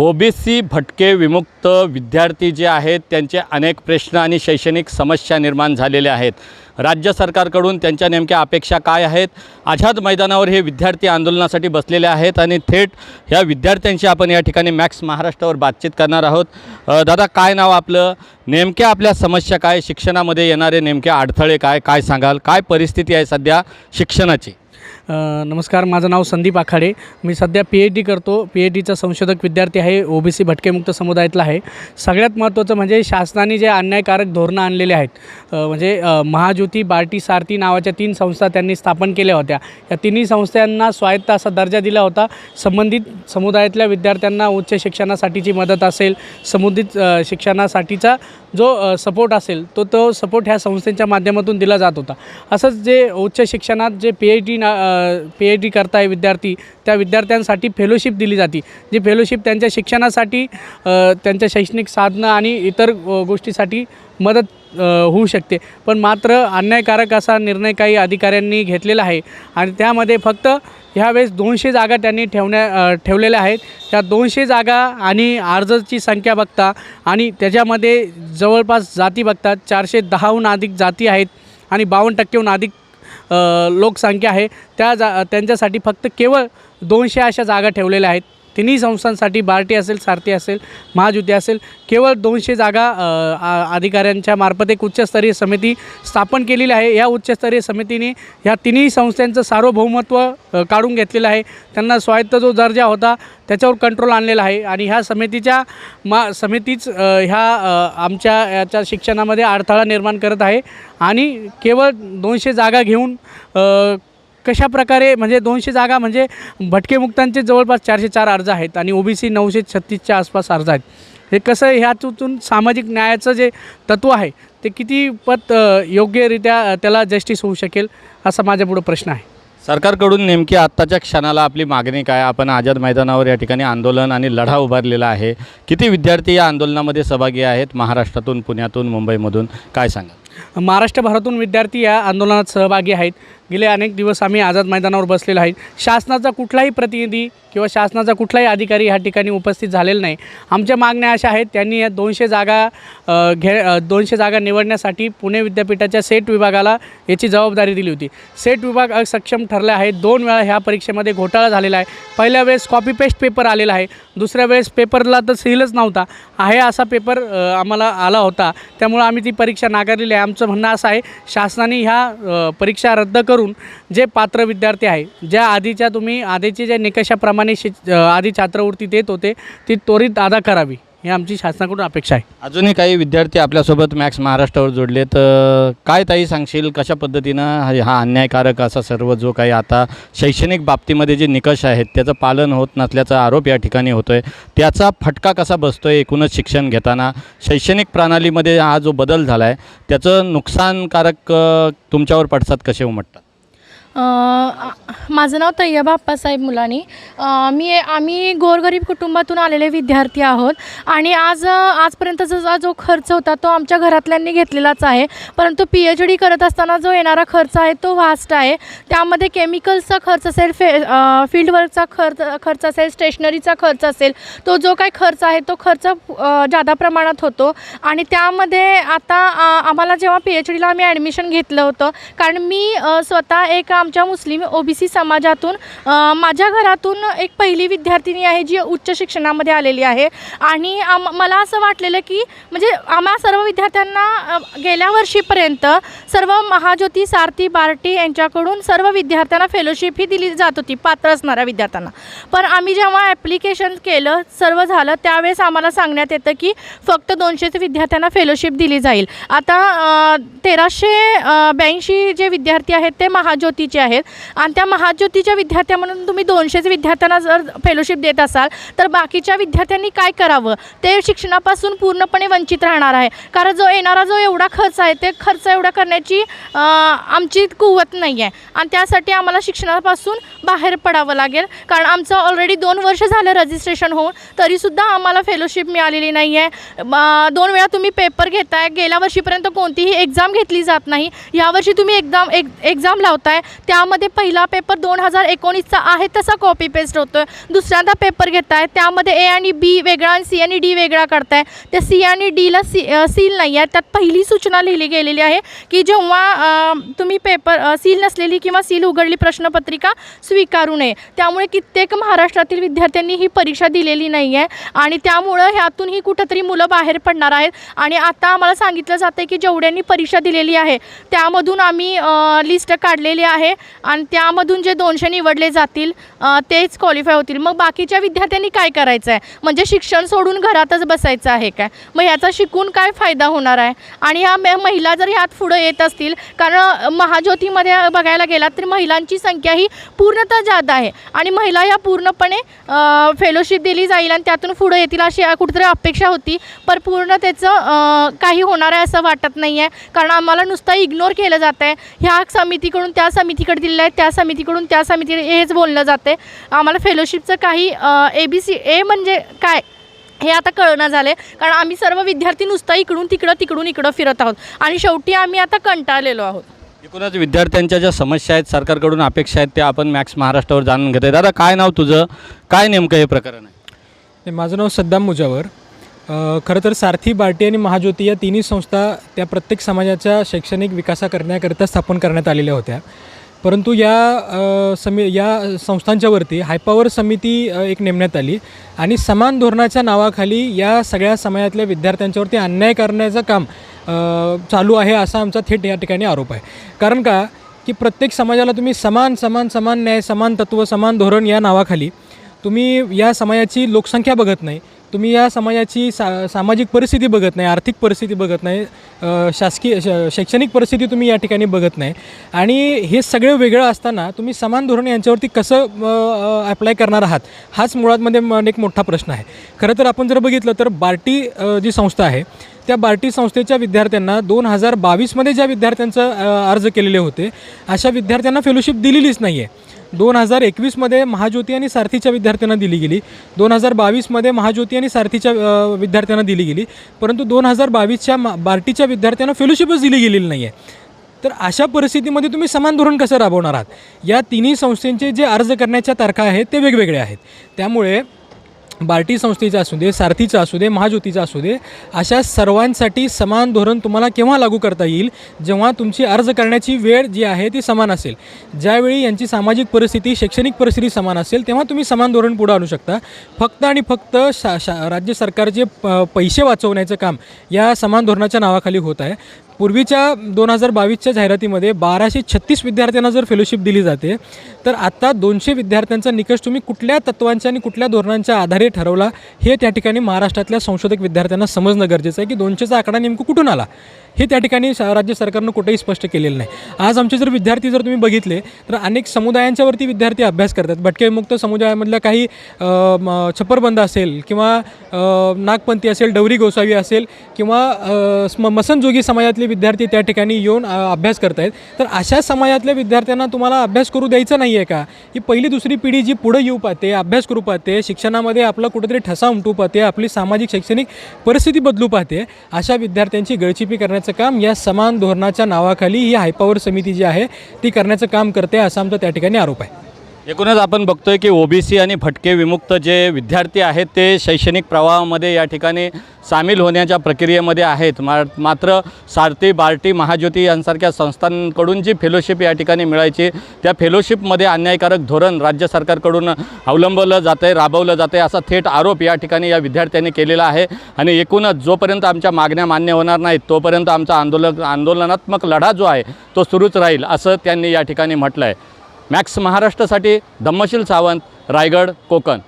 OBC भटके विमुक्त विद्यार्थी जे आहेत त्यांचे अनेक प्रश्न आणि शैक्षणिक समस्या निर्माण झालेल्या आहेत. राज्य सरकारकडून त्यांच्या नेमक्या अपेक्षा काय आहेत? आझाद मैदानावर हे विद्यार्थी आंदोलनासाठी बसलेले आहेत आणि थेट ह्या विद्यार्थ्यांशी आपण या ठिकाणी मॅक्स महाराष्ट्रावर बातचीत करणार आहोत. दादा काय नाव आपलं? नेमक्या आपल्या समस्या काय? शिक्षणामध्ये येणारे नेमके अडथळे काय? काय सांगाल? काय परिस्थिती आहे सध्या शिक्षणाची? नमस्कार माझं नाव संदीप आखाडे. मी सध्या पी एच डी करतो. पी एच डीचा संशोधक विद्यार्थी आहे ओ बी सी भटकेमुक्त समुदायातला आहे. सगळ्यात महत्त्वाचं म्हणजे शासनाने जे अन्यायकारक धोरणं आणलेले आहेत म्हणजे महाज्योती बार्टी सारथी नावाच्या तीन संस्था त्यांनी स्थापन केल्या होत्या. या तिन्ही संस्थांना स्वायत्त असा दर्जा दिला होता. संबंधित समुदायातल्या विद्यार्थ्यांना उच्च शिक्षणासाठीची मदत असेल संबंधित शिक्षणासाठीचा जो सपोर्ट असेल तो तो सपोर्ट ह्या संस्थेच्या माध्यमातून दिला जात होता. असंच जे उच्च शिक्षणात जे पी एच डी ना पी एच डी करताय विद्यार्थी त्या विद्यार्थ्यांसाठी फेलोशिप दिली जाते. जी फेलोशिप त्यांच्या शिक्षणासाठी त्यांच्या शैक्षणिक साधनं आणि इतर गोष्टीसाठी मदत होऊ शकते. पण मात्र अन्यायकारक असा निर्णय काही अधिकाऱ्यांनी घेतलेला आहे. आणि त्यामध्ये फक्त ह्यावेळेस दोनशे जागा त्यांनी ठेवण्या ठेवलेल्या आहेत. त्या दोनशे जागा आणि अर्जाची संख्या बघता आणि त्याच्यामध्ये जवळपास जाती बघतात चारशे दहाहून अधिक जाती आहेत आणि बावन्न टक्केहून अधिक लोकसंख्या आहे. त्या जा त्यांच्यासाठी फक्त केवळ दोनशे अशा जागा ठेवलेल्या आहेत. तिन्ही संस्थांसाठी बार्टी असेल सारथी असेल महाज्योती असेल केवळ दोनशे जागा आ- अधिकाऱ्यांच्या मार्फत एक उच्चस्तरीय समिती स्थापन केलेली आहे. या उच्चस्तरीय समितीने ह्या तिन्ही संस्थांचं सार्वभौमत्व काढून घेतलेलं आहे. त्यांना स्वायत्त जो दर्जा होता त्याच्यावर कंट्रोल आणलेला आहे. आणि ह्या समितीच्या मा समितीच ह्या आमच्या याच्या शिक्षणामध्ये अडथळा निर्माण करत आहे. आणि केवळ दोनशे जागा घेऊन कशा प्रकारे म्हणजे दोनशे जागा म्हणजे भटकेमुक्तांचे जवळपास चारशे चार अर्ज आहेत आणि ओबीसी नऊशे छत्तीसच्या आसपास अर्ज आहेत. हे कसं ह्यातून सामाजिक न्यायाचं जे तत्त्व आहे ते किती पत योग्यरित्या त्याला जस्टिस होऊ शकेल असा माझ्यापुढं प्रश्न आहे. सरकारकडून नेमकी आत्ताच्या क्षणाला आपली मागणी काय? आपण आझाद मैदानावर या ठिकाणी आंदोलन आणि लढा उभारलेला आहे. किती विद्यार्थी या आंदोलनामध्ये सहभागी आहेत? महाराष्ट्रातून पुण्यातून मुंबईमधून काय सांगा महाराष्ट्रभरातून विद्यार्थी या आंदोलनात सहभागी आहेत. गेले अनेक दिवस आम्ही आझाद मैदानावर बसलेलो आहे. शासनाचा कुठलाही प्रतिनिधी किंवा शासनाचा कुठलाही अधिकारी ह्या ठिकाणी उपस्थित झालेला नाही. आमच्या मागण्या अशा आहेत त्यांनी या दोनशे जागा घे दोनशे जागा निवडण्यासाठी पुणे विद्यापीठाच्या सेट विभागाला याची जबाबदारी दिली होती. सेट विभाग असक्षम ठरले आहे. दोन वेळा ह्या परीक्षेमध्ये घोटाळा झालेला आहे. पहिल्या वेळेस कॉपी पेस्ट पेपर आलेला आहे. दुसऱ्या वेळेस पेपरला तर सीलच नव्हता. आहे असा पेपर आम्हाला आला होता. त्यामुळं आम्ही ती परीक्षा नाकारलेली आहे. आमचं म्हणणं असं आहे शासनाने ह्या परीक्षा रद्द करून जे पात्र विद्यार्थी आहे ज्या आधीच्या तुम्ही आधीच्या ज्या निकषाप्रमाणे शि आधी छात्रवृत्ती देत होते ती त्वरित अदा करावी ही आमची शासनाकडून अपेक्षा आहे. अजूनही काही विद्यार्थी आपल्यासोबत मॅक्स महाराष्ट्रावर जोडले तर काय ताई सांगशील कशा पद्धतीनं हा अन्यायकारक असा सर्व जो काही आता शैक्षणिक बाबतीमध्ये जे निकष आहेत त्याचं पालन होत नसल्याचा आरोप या ठिकाणी होतो आहे त्याचा फटका कसा बसतो आहे एकूणच शिक्षण घेताना? शैक्षणिक प्रणालीमध्ये हा जो बदल झाला आहे त्याचं नुकसानकारक तुमच्यावर पडसाद कसे उमटतात? माझं नाव तय्यबा आप्पासाहेब मुलानी. मी आम्ही गोरगरीब कुटुंबातून आलेले विद्यार्थी आहोत. आणि आज आजपर्यंतचा जो खर्च होता तो आमच्या घरातल्यांनी घेतलेलाच आहे. परंतु पी एच डी करत असताना जो येणारा खर्च आहे तो वास्ट आहे. त्यामध्ये केमिकल्सचा खर्च असेल फे फील्ड वर्कचा खर्च खर्च असेल स्टेशनरीचा खर्च असेल तो जो काही खर्च आहे तो खर्च ज्यादा जादा प्रमाणात होतो. आणि त्यामध्ये आता आम्हाला जेव्हा पी एच डीला आम्ही ॲडमिशन घेतलं होतं कारण मी स्वतः एक आमच्या मुस्लिम ओ बी सी समाजातून माझ्या घरातून एक पहिली विद्यार्थिनी आहे जी उच्च शिक्षणामध्ये आलेली आहे. आणि आम मला असं वाटलेलं की म्हणजे आम्हा सर्व विद्यार्थ्यांना गेल्या वर्षीपर्यंत सर्व महाज्योती सारथी बार्टी यांच्याकडून सर्व विद्यार्थ्यांना फेलोशिप ही दिली जात होती पात्र असणाऱ्या विद्यार्थ्यांना. पण आम्ही जेव्हा ॲप्लिकेशन केलं सर्व झालं त्यावेळेस आम्हाला सांगण्यात येतं की फक्त दोनशेच विद्यार्थ्यांना फेलोशिप दिली जाईल. आता तेराशे ब्याऐंशी जे विद्यार्थी आहेत ते महाज्योती महाज्योतीचे आहेत. आणि त्या महाज्योतीच्या विद्यार्थ्या म्हणून तुम्ही दोनशेच विद्यार्थ्यांना जर फेलोशिप देत असाल तर बाकीच्या विद्यार्थ्यांनी काय करावं? ते शिक्षणापासून पूर्णपणे वंचित राहणार आहे. कारण जो येणारा जो एवढा खर्च आहे ते खर्च एवढा करण्याची आमची कुवत नाही आहे आणि त्यासाठी आम्हाला शिक्षणापासून बाहेर पडावं लागेल. कारण आमचं ऑलरेडी दोन वर्ष झालं रजिस्ट्रेशन होऊन तरीसुद्धा आम्हाला फेलोशिप मिळालेली नाही आहे दोन वेळा तुम्ही पेपर घेताय गेल्या वर्षीपर्यंत कोणतीही एक्झाम घेतली जात नाही. यावर्षी तुम्ही एक्झाम एक एक्झाम लावताय त्यामध्ये पहिला पेपर दोन हजार एकोणीसचा आहे तसा कॉपी पेस्ट होतो आहे दुसऱ्यांदा पेपर घेत आहे त्यामध्ये ए आणि बी वेगळा आणि सी आणि डी वेगळा करताय त्या सी आणि डीला सी सील नाही आहे. त्यात पहिली सूचना लिहिली गेलेली आहे की जेव्हा तुम्ही पेपर सील नसलेली किंवा सील उघडली प्रश्नपत्रिका स्वीकारू नये. त्यामुळे कित्येक महाराष्ट्रातील विद्यार्थ्यांनी ही परीक्षा दिलेली नाही आहे. आणि त्यामुळं ह्यातूनही कुठंतरी मुलं बाहेर पडणार आहेत. आणि आता आम्हाला सांगितलं जातं आहे की जेवढ्यांनी परीक्षा दिलेली आहे त्यामधून आम्ही लिस्ट काढलेली आहे. आणि त्यामधून जे दोनशे निवडले जातील तेच क्वालिफाय होतील. मग बाकीच्या विद्यार्थ्यांनी काय करायचं आहे म्हणजे शिक्षण सोडून घरातच बसायचं आहे काय? मग ह्याचा शिकून काय फायदा होणार आहे? आणि ह्या महिला जर ह्यात पुढं येत असतील कारण महाज्योतीमध्ये बघायला गेलात तर महिलांची संख्या ही पूर्णतः जादा आहे. आणि महिला ह्या पूर्णपणे फेलोशिप दिली जाईल आणि त्यातून पुढं येतील अशी कुठेतरी अपेक्षा होती पण पूर्ण त्याचं काही होणार आहे असं वाटत नाही आहे कारण आम्हाला नुसतं इग्नोर केलं जात आहे ह्या समितीकडून त्या समितीकडे दिलेलं आहे त्या समितीकडून त्या समितीकडे हेच बोललं जाते आम्हाला फेलोशिपचं काही ए बी सी ए म्हणजे काय हे आता कळणं झालं कारण आम्ही सर्व विद्यार्थी नुसतं इकडून तिकडं तिकडून इकडं फिरत आहोत. आणि शेवटी आम्ही आता कंटाळलेलो आहोत. एकूणच विद्यार्थ्यांच्या ज्या समस्या आहेत सरकारकडून अपेक्षा आहेत त्या आपण मॅक्स महाराष्ट्रावर जाणून घेतोय. दादा काय नाव तुझं? काय नेमकं हे प्रकरण आहे? माझं नाव सद्दाम मुजावर. खरं तर सारथी बार्टी आणि महाज्योती या तिन्ही संस्था त्या प्रत्येक समाजाच्या शैक्षणिक विकासा करण्याकरिता स्थापन करण्यात आलेल्या होत्या. परंतु या समि समी या संस्थांच्यावरती हायपावर समिती एक नेमण्यात आली आणि समान धोरणाच्या नावाखाली या सगळ्या समाजातल्या विद्यार्थ्यांच्यावरती अन्याय करण्याचं काम चालू आहे असा आमचा थेट या ठिकाणी आरोप आहे. कारण का? की प्रत्येक समाजाला तुम्ही समान समान समान न्याय समान तत्त्व समान धोरण या नावाखाली तुम्ही या समाजाची लोकसंख्या बघत नाही तुम्ही या समाजाची सा सामाजिक परिस्थिती बघत नाही आर्थिक परिस्थिती बघत नाही शासकीय श शैक्षणिक परिस्थिती तुम्ही या ठिकाणी बघत नाही. आणि हे सगळं वेगळं असताना तुम्ही समान धोरण यांच्यावरती कसं अप्लाय करणार आहात हाच मुळातमध्ये एक मोठा प्रश्न आहे. खरं तर आपण जर बघितलं तर बार्टी जी संस्था आहे त्या बार्टी संस्थेच्या विद्यार्थ्यांना दोन हजार बावीसमध्ये ज्या विद्यार्थ्यांचं अर्ज केलेले होते अशा विद्यार्थ्यांना फेलोशिप दिलेलीच नाही आहे दोन हजार एकवीसमध्ये महाज्योती आणि सारथीच्या विद्यार्थ्यांना दिली गेली. दोन हजार बावीसमध्ये महाज्योती आणि सारथीच्या विद्यार्थ्यांना दिली गेली. परंतु दोन हजार बावीसच्या मा बार्टीच्या विद्यार्थ्यांना फेलोशिपच दिली गेलेली नाही आहे तर अशा परिस्थितीमध्ये तुम्ही समान धोरण कसं राबवणार आहात? या तिन्ही संस्थेंचे जे अर्ज करण्याच्या तारखा आहेत ते वेगवेगळे आहेत. त्यामुळे बार्टी संस्थेचं असू दे सारथीचं असू दे महाज्योतीचं असू दे अशा सर्वांसाठी समान धोरण तुम्हाला केव्हा लागू करता येईल? जेव्हा तुमची अर्ज करण्याची वेळ जी आहे ती समान असेल. ज्यावेळी यांची सामाजिक परिस्थिती शैक्षणिक परिस्थिती समान असेल तेव्हा तुम्ही समान धोरण पुढं आणू शकता. फक्त आणि फक्त शा शा राज्य सरकारचे प पैसे वाचवण्याचं काम या समान धोरणाच्या नावाखाली होत आहे. पूर्वीच्या दोन हजार बावीसच्या जाहिरातीमध्ये बाराशे छत्तीस विद्यार्थ्यांना जर फेलोशिप दिली जाते तर आत्ता दोनशे विद्यार्थ्यांचा निकष तुम्ही कुठल्या तत्वांच्या आणि कुठल्या धोरणांच्या आधारे ठरवला हे त्या ठिकाणी महाराष्ट्रातल्या संशोधक विद्यार्थ्यांना समजणं गरजेचं आहे की दोनशेचा आकडा नेमकं कुठून आला? हे त्या ठिकाणी राज्य सरकारनं कुठेही स्पष्ट केलेलं नाही. आज आमचे जर विद्यार्थी जर तुम्ही बघितले तर अनेक समुदायांच्यावरती विद्यार्थी अभ्यास करतात. भटकेमुक्त समुदायामधल्या काही छप्परबंद असेल किंवा नागपंथी असेल डवरी गोसावी असेल किंवा स्म मसनजोगी समाजातले विद्यार्थी त्या ठिकाणी येऊन अभ्यास करत आहेत तर अशा समाजातल्या विद्यार्थ्यांना तुम्हाला अभ्यास करू द्यायचा नाही आहे का? ही पहिली दुसरी पिढी जी पुढे येऊ पाहते अभ्यास करू पाहते शिक्षणामध्ये आपला कुठेतरी ठसा उमटू पाहते आपली सामाजिक शैक्षणिक परिस्थिती बदलू पाहते अशा विद्यार्थ्यांची गळचिपी करण्याचं काम या समान धोरणाच्या नावाखाली ही हायपावर समिती जी आहे ती करण्याचं काम करते असा आमचा त्या ठिकाणी आरोप आहे. एकूणच आपण बघतोय की ओबीसी आणि भटके विमुक्त जे विद्यार्थी आहेत ते शैक्षणिक प्रवाहामध्ये या ठिकाणी सामील होण्याच्या प्रक्रियेमध्ये आहेत. मा मात्र सारथी बार्टी महाज्योती यांसारख्या संस्थांकडून जी फेलोशिप या ठिकाणी मिळायची त्या फेलोशिपमध्ये अन्यायकारक धोरण राज्य सरकारकडून अवलंबलं जातं आहे राबवलं जातं आहे असा थेट आरोप या ठिकाणी या विद्यार्थ्यांनी केलेला आहे. आणि एकूणच जोपर्यंत आमच्या मागण्या मान्य होणार नाहीत तोपर्यंत आमचा आंदोलन आंदोलनात्मक लढा जो आहे तो सुरूच राहील असं त्यांनी या ठिकाणी म्हटलं आहे मॅक्स महाराष्ट्रासाठी धम्मशील सावंत रायगड कोकण.